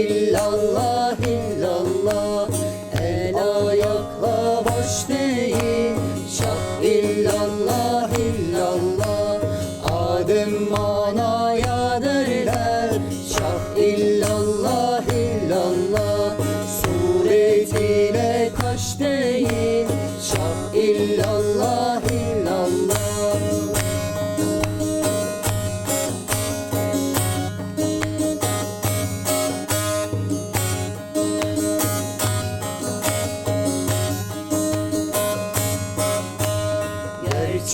illallah illallah El ayakla boş değil. Şah illallah illallah Adem manaya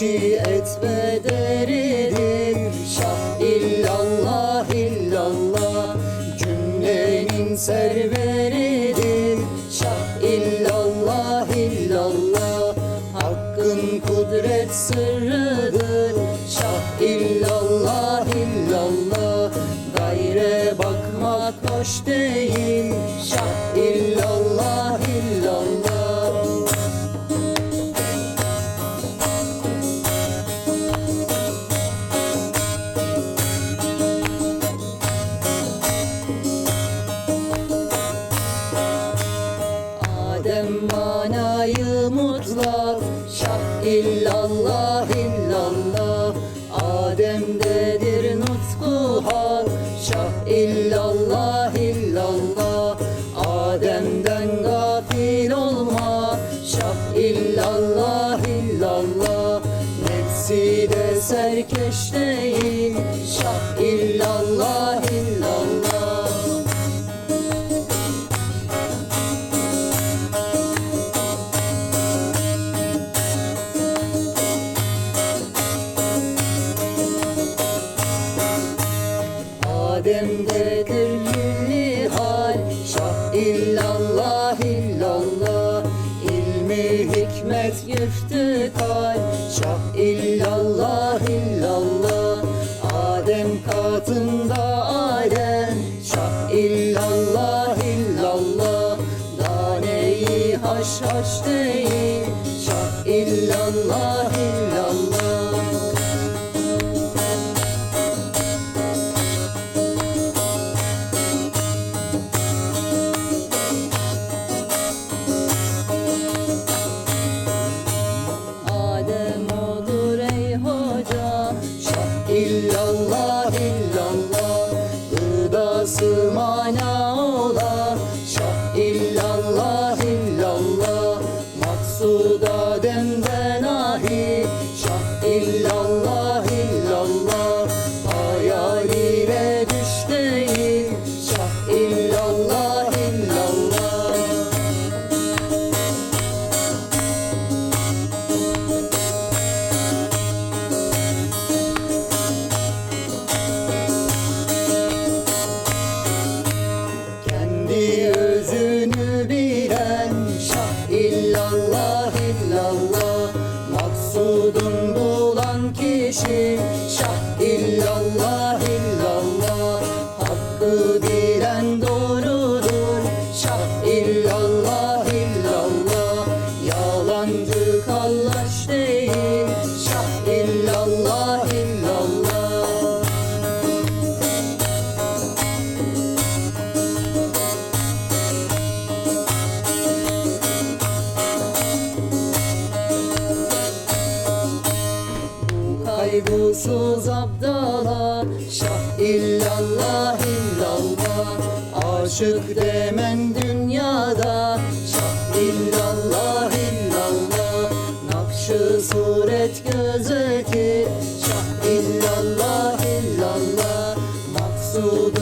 Gerçi etme deridir. Şah illallah illallah. Cümlenin serveridir. Şah illallah illallah. Hakkın kudret sırrıdır. Şah illallah illallah. Gayre bakmak hoş değil. Şah illallah Şah illallah illallah. Adem'dedir nutku hak. Şah illallah illallah. Adem'den gafil olma. Şah illallah illallah. Nefsi de serkeş değil illallah illallah. İlmi hikmet yüftü kal Şah illallah illallah. Adem katında alem. Şah illallah illallah. Daneyi haş haş değil. Şah illallah illallah illallah Gıdası mana ほど kaygısız abdala Şah illallah illallah. Aşık demen dünyada Şah illallah illallah. Nakşı suret gözeti Şah illallah illallah. Maksudu